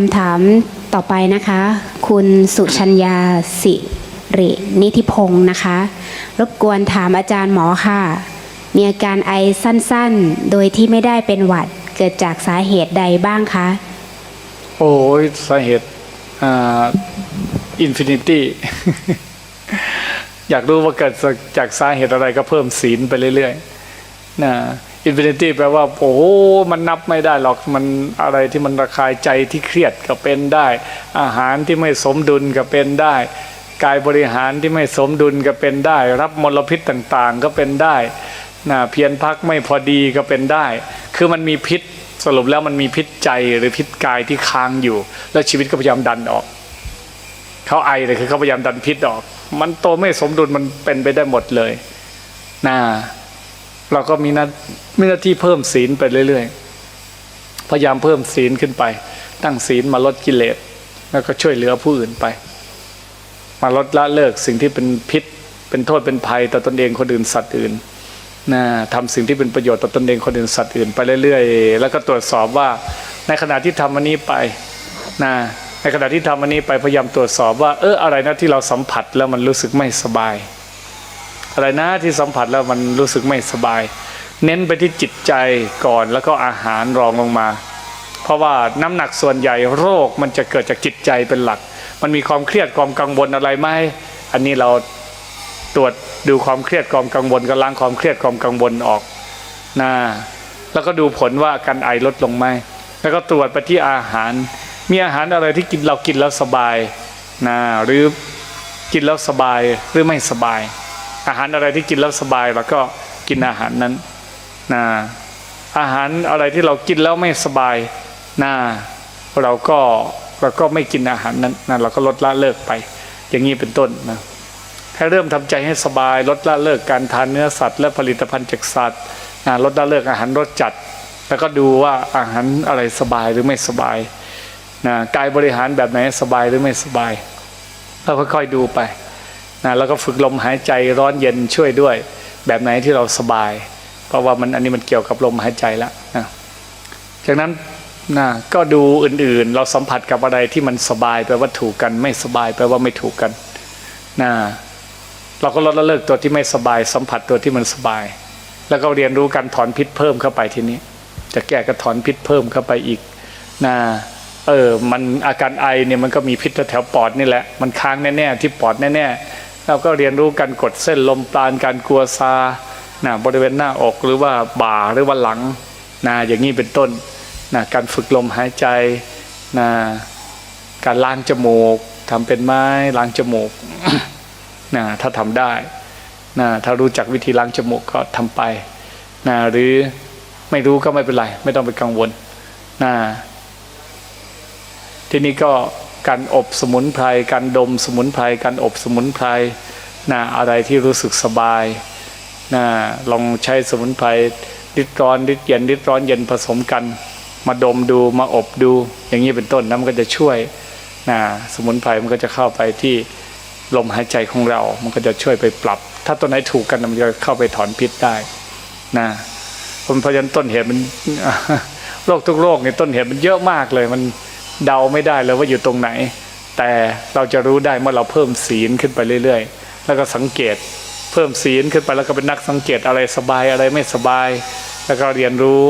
คำถามต่อไปนะคะ คุณสุชัญญาสิรินิธิพงศ์นะคะ รบกวนถามอาจารย์หมอค่ะ มีอาการไอสั้นๆ โดยที่ไม่ได้เป็นหวัดเกิดจากสาเหตุใดบ้างคะ โอ้ยสาเหตุอ่าอินฟินิตี้อยากรู้ว่าเกิดจากสาเหตุอะไรก็เพิ่มศีลไปเรื่อยๆนะ อินฟินิตี้แปลว่าโอ้โหมันนับไม่ได้หรอกมันอะไรที่มันระคายใจที่เครียดก็เป็นได้ อาหารที่ไม่สมดุลก็เป็นได้ กายบริหารที่ไม่สมดุลก็เป็นได้ รับมลพิษต่างๆก็เป็นได้นะเพียรพักไม่พอดีก็เป็นได้ คือมันมีพิษสรุปแล้วมันมีพิษใจหรือพิษกายที่ค้างอยู่ แล้วชีวิตก็พยายามดันออกเขาไอเลยคือเขาพยายามดันพิษออก มันโตไม่สมดุลมันเป็นไปได้หมดเลยนะ เราก็มีหน้ามีหน้าที่เพิ่มศีลไปเรื่อยๆ พยายามเพิ่มศีลขึ้นไป ตั้งศีลมาลดกิเลส แล้วก็ช่วยเหลือผู้อื่นไป มาลดละเลิกสิ่งที่เป็นพิษ เป็นโทษเป็นภัยต่อตนเองคนอื่นสัตว์อื่นนะทำสิ่งที่เป็นประโยชน์ต่อตนเองคนอื่นสัตว์อื่นไปเรื่อยๆ แล้วก็ตรวจสอบว่าในขณะที่ทำอันนี้ไปนะในขณะที่ทำอันนี้ไปพยายามตรวจสอบว่าเอออะไรนะที่เราสัมผัสแล้วมันรู้สึกไม่สบาย อะไรนะที่สัมผัสแล้วมันรู้สึกไม่สบาย เน้นไปที่จิตใจก่อนแล้วก็อาหารรองลงมา เพราะว่าน้ำหนักส่วนใหญ่โรคมันจะเกิดจากจิตใจเป็นหลัก มันมีความเครียดความกังวลอะไรไหมอันนี้เราตรวจดูความเครียดความกังวลก็ล้างความเครียดความกังวลออกนะแล้วก็ดูผลว่าอาการไอลดลงไหมแล้วก็ตรวจไปที่อาหาร มีอาหารอะไรที่กินเรากินแล้วสบายนะหรือกินแล้วสบายหรือไม่สบาย อาหารอะไรที่กินแล้วสบายเราก็กินอาหารนั้นนะอาหารอะไรที่เรากินแล้วไม่สบายนะเราก็เราก็ไม่กินอาหารนั้นนะเราก็ลดละเลิกไป อย่างนี้เป็นต้นนะให้เริ่มทำใจให้สบาย ลดละเลิกการทานเนื้อสัตว์ และผลิตภัณฑ์จากสัตว์นะลดละเลิกอาหารรสจัด แล้วก็ดูว่าอาหารอะไรสบายหรือไม่สบายนะกายบริหารแบบไหนสบายหรือไม่สบายเราค่อยๆดูไป นะแล้วก็ฝึกลมหายใจร้อนเย็นช่วยด้วย แบบไหนที่เราสบาย เพราะว่ามันอันนี้มันเกี่ยวกับลมหายใจแล้วนะจากนั้นนะก็ดูอื่นๆ เราสัมผัสกับอะไรที่มันสบายแปลว่าถูกกัน ไม่สบายแปลว่าไม่ถูกกันนะเราก็ลดละเลิกตัวที่ไม่สบาย สัมผัสตัวที่มันสบาย แล้วก็เรียนรู้การถอนพิษเพิ่มเข้าไปทีนี้ จะแก้ก็ถอนพิษเพิ่มเข้าไปอีกนะเออมันอาการไอเนี่ยมันก็มีพิษแถวปอดนี่แหละ มันค้างแน่ๆที่ปอดแน่ๆ เราก็เรียนรู้การกดเส้นลมปราณการกลัวซานะบริเวณหน้าอกหรือว่าบ่าหรือว่าหลังนะอย่างนี้เป็นต้นนะการฝึกลมหายใจนะการล้างจมูกทำเป็นไม้ล้างจมูกนะถ้าทำได้นะถ้ารู้จักวิธีล้างจมูกก็ทำไปนะหรือไม่รู้ก็ไม่เป็นไร ไม่ต้องไปกังวลนะทีนี้ก็ การอบสมุนไพรการดมสมุนไพรการอบสมุนไพรนะอะไรที่รู้สึกสบายนะลองใช้สมุนไพรริดร้อนริดเย็นริดร้อนเย็นผสมกัน มาดมดูมาอบดู อย่างนี้เป็นต้นนะมันก็จะช่วยนะสมุนไพรมันก็จะเข้าไปที่ลมหายใจของเรา มันก็จะช่วยไปปรับ ถ้าตัวไหนถูกกันมันจะเข้าไปถอนพิษได้นะเพราะฉะนั้นต้นเหตุมันโรคทุกโรคเนี่ยต้นเหตุมันเยอะมากเลยมัน เดาไม่ได้เลยว่าอยู่ตรงไหน แต่เราจะรู้ได้เมื่อเราเพิ่มศีลขึ้นไปเรื่อยๆ แล้วก็สังเกตเพิ่มศีลขึ้นไปแล้วก็เป็นนักสังเกตอะไรสบายอะไรไม่สบาย แล้วก็เรียนรู้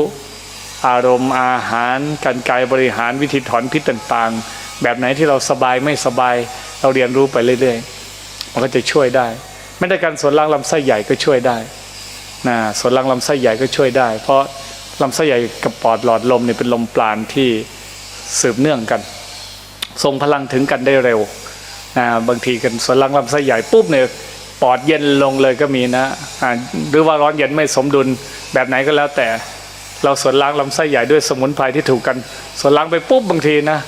อารมณ์อาหารการกายบริหารวิธีถอนพิษต่างๆ แบบไหนที่เราสบายไม่สบาย เราเรียนรู้ไปเรื่อยๆ มันก็จะช่วยได้ไม่ได้การส่วนล่างลำไส้ใหญ่ก็ช่วยได้นะส่วนล่างลำไส้ใหญ่ก็ช่วยได้ เพราะลำไส้ใหญ่กับปอดหลอดลมเนี่ยเป็นลมปราณที่ สืบเนื่องกัน ทรงพลังถึงกันได้เร็วนะบางทีกันส่วนลังลำไส้ใหญ่ปุ๊บเนี่ยปอดเย็นลงเลยก็มีนะหรือว่าร้อนเย็นไม่สมดุลแบบไหนก็แล้วแต่เราส่วนล้างลำไส้ใหญ่ด้วยสมุนไพรที่ถูกกันส่วนล้างไปปุ๊บบางทีนะ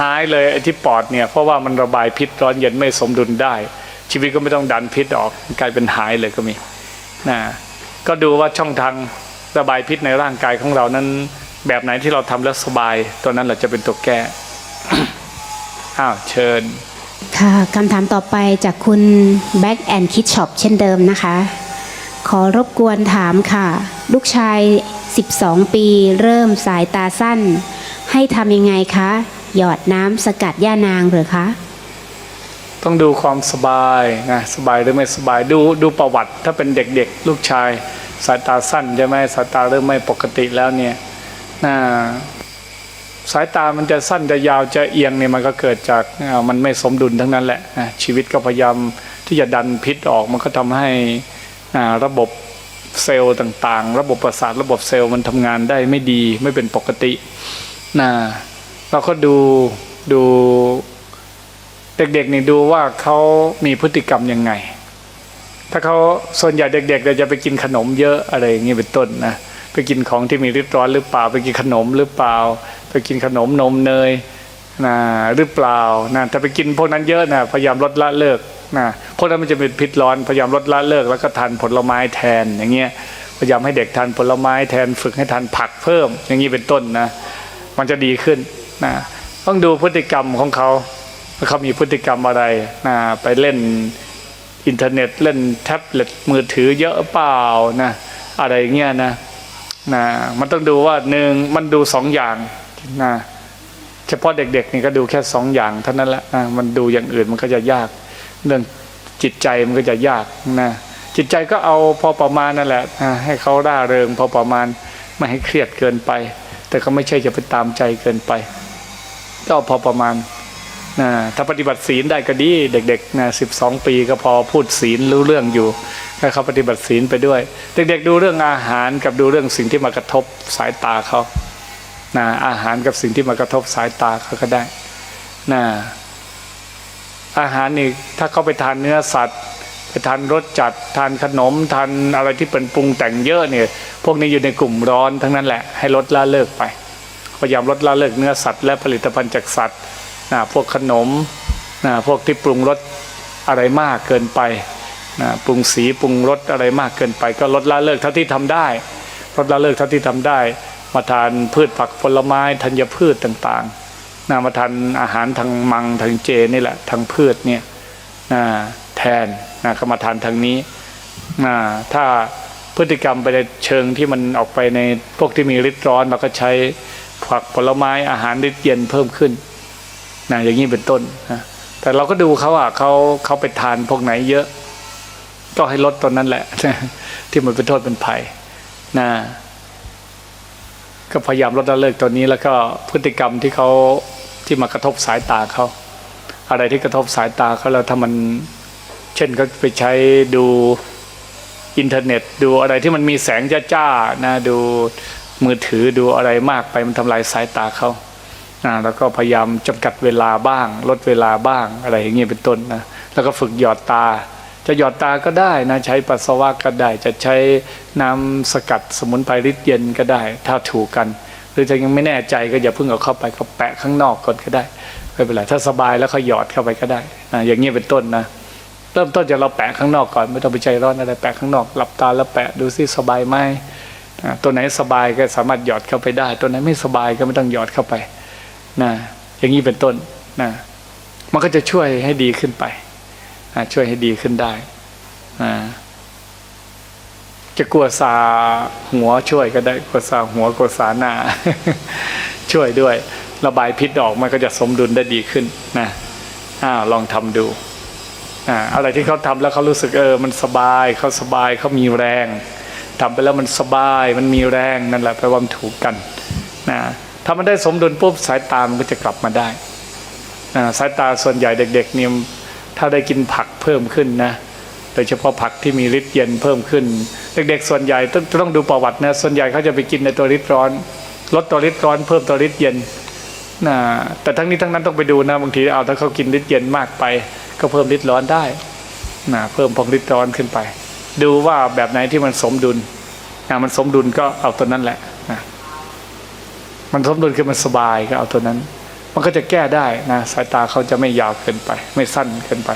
หายเลยไอ้ที่ปอดเนี่ยเพราะว่ามันระบายพิษร้อนเย็นไม่สมดุลได้ ชีวิตก็ไม่ต้องดันพิษออกกลายเป็นหายเลยก็มีนะก็ดูว่าช่องทางระบายพิษในร่างกายของเรานั้น แบบไหนที่เราทำแล้วสบาย ตัวนั้นแหละจะเป็นตัวแก้อ้าวเชิญ ค่ะคำถามต่อไปจากคุณ Back and Kid Shop เช่นเดิมนะคะ ขอรบกวนถามค่ะ ลูกชาย 12 ปีเริ่มสายตาสั้น ให้ทำยังไงคะ หยอดน้ำสกัดย่านางหรือคะ ต้องดูความสบายนะสบายหรือไม่สบายดูดูประวัติถ้าเป็นเด็กๆ ลูกชายสายตาสั้นใช่ไหมสายตาเริ่มไม่ปกติแล้วเนี่ยนะ สายตามันจะสั้นจะยาวจะเอียงเนี่ยมันก็เกิดจากมันไม่สมดุลทั้งนั้นแหละชีวิตก็พยายามที่จะดันพิษออกมันก็ทำให้ระบบเซลล์ต่างๆ ระบบประสาทระบบเซลล์มันทำงานได้ไม่ดีไม่เป็นปกตินะเราก็ดูดูเด็กๆนี่ดูว่าเขามีพฤติกรรมยังไง ถ้าเขาส่วนใหญ่เด็กๆเนี่ยจะไปกินขนมเยอะอะไรอย่างนี้เป็นต้นนะ ไปกินของที่มีฤทธิ์ร้อนหรือเปล่า ไปกินขนมหรือเปล่า ไปกินขนมนมเนยนะหรือเปล่านะถ้าไปกินพวกนั้นเยอะนะพยายามลดละเลิกนะพวกนั้นมันจะเป็นพิษร้อนพยายามลดละเลิกแล้วก็ทานผลไม้แทนอย่างเงี้ยพยายามให้เด็กทานผลไม้แทนฝึกให้ทานผักเพิ่ม อย่างนี้เป็นต้นนะมันจะดีขึ้นนะต้องดูพฤติกรรมของเขาว่าเขามีพฤติกรรมอะไรนะไปเล่นอินเทอร์เน็ตเล่นแท็บเล็ตมือถือเยอะเปล่านะอะไรเงี้ยนะ นะมันต้องดูว่าหนึ่งมันดูสองอย่างนะเฉพาะเด็กๆนี่ก็ดูแค่สองอย่างเท่านั้นแหละนะมันดูอย่างอื่นมันก็จะยาก เรื่องจิตใจมันก็จะยากนะจิตใจก็เอาพอประมาณนั่นแหละนะให้เขาร่าเริงพอประมาณไม่ให้เครียดเกินไป แต่ก็ไม่ใช่จะไปตามใจเกินไป ก็พอประมาณนะถ้าปฏิบัติศีลได้ก็ดีเด็กๆนะสิบสองปีก็พอพูดศีลรู้เรื่องอยู่ เขาปฏิบัติศีลไปด้วย เด็กๆดูเรื่องอาหารกับดูเรื่องสิ่งที่มากระทบสายตาเขานะอาหารกับสิ่งที่มากระทบสายตาเขาก็ได้นะอาหารนี่ถ้าเขาไปทานเนื้อสัตว์ ไปทานรสจัดทานขนมทานอะไรที่เป็นปรุงแต่งเยอะเนี่ย พวกนี้อยู่ในกลุ่มร้อนทั้งนั้นแหละให้ลดละเลิกไปพยายามลดละเลิกเนื้อสัตว์ และผลิตภัณฑ์จากสัตว์นะพวกขนมนะพวกที่ปรุงรสอะไรมากเกินไป นะปรุงสีปรุงรสอะไรมากเกินไป ก็ลดละเลิกเท่าที่ทำได้ลดละเลิกเท่าที่ทำได้ มาทานพืชผักผลไม้ธัญพืชต่างๆนะมาทานอาหารทางมังทางเจนี่แหละทางพืชเนี่ยนะแทนนะก็มาทานทางนี้นะถ้าพฤติกรรมไปในเชิงที่มันออกไปในพวกที่มีฤทธิ์ร้อนเราก็ใช้ผักผลไม้อาหารฤทธิ์เย็นเพิ่มขึ้นนะอย่างนี้เป็นต้นนะแต่เราก็ดูเขาอะเขาเขาไปทานพวกไหนเยอะ ก็ให้ลดตอนนั้นแหละ ที่มันเป็นโทษเป็นภัยนะก็พยายามลดละเลิกตัวนี้ แล้วก็พฤติกรรมที่เขาที่มากระทบสายตาเขาอะไรที่กระทบสายตาเขาแล้วถ้ามัน เช่นเขาไปใช้ดูอินเทอร์เน็ต ดูอะไรที่มันมีแสงจ้าๆนะดูมือถือดูอะไรมากไปมันทำลายสายตาเขานะแล้วก็พยายามจำกัดเวลาบ้าง ลดเวลาบ้างอะไรอย่างเงี้ยเป็นต้นนะแล้วก็ฝึกหยอดตา จะหยอดตาก็ได้นะใช้ปัสสาวะก็ได้ จะใช้น้ำสกัดสมุนไพรฤทธิ์เย็นก็ได้ ถ้าถูกกัน หรือจะยังไม่แน่ใจก็อย่าเพิ่งเอาเข้าไปก็แปะข้างนอกก่อนก็ได้ไม่เป็นไรถ้าสบายแล้วก็หยอดเข้าไปก็ได้นะอย่างเงี้ยเป็นต้นนะเริ่มต้นจากเราแปะข้างนอกก่อนไม่ต้องไปใจร้อนอะไรแปะข้างนอกหลับตาแล้วแปะดูซิสบายไหมตัวไหนสบายก็สามารถหยอดเข้าไปได้ ตัวไหนไม่สบายก็ไม่ต้องหยอดเข้าไปนะอย่างนี้เป็นต้นนะมันก็จะช่วยให้ดีขึ้นไป ช่วยให้ดีขึ้นได้ะจะกลัวซาหัวช่วยก็ได้กลัวซาหัวกลัวซาหน้า ช่วยด้วย ระบายพิษออกมันก็จะสมดุลได้ดีขึ้นนะอ้าวลองทำดูอะไรที่เขาทำแล้วเขารู้สึกเออ มันสบายเขาสบายเขามีแรงทำไปแล้วมันสบายมันมีแรงนั่นแหละแปลว่ามันถูกกันนะถ้ามันได้สมดุลปุ๊บสายตามันก็จะกลับมาได้สายตาส่วนใหญ่เด็ก ๆ เนี่ย ถ้าได้กินผักเพิ่มขึ้นนะโดยเฉพาะผักที่มีฤทธิ์เย็นเพิ่มขึ้น เด็กๆส่วนใหญ่ต้องต้องดูประวัตินะส่วนใหญ่เขาจะไปกินในตัวฤทธิ์ร้อน ลดตัวฤทธิ์ร้อนเพิ่มตัวฤทธิ์เย็นนะแต่ทั้งนี้ทั้งนั้นต้องไปดูนะบางทีเอาถ้าเขากินฤทธิ์เย็นมากไป ก็เพิ่มฤทธิ์ร้อนได้นะเพิ่มพองฤทธิ์ร้อนขึ้นไป ดูว่าแบบไหนที่มันสมดุลนะมันสมดุลก็เอาตัวนั้นแหละนะมันสมดุลคือมันสบายก็เอาตัวนั้น มันก็จะแก้ได้นะสายตาเขาจะไม่ยาวเกินไป ไม่สั้นเกินไป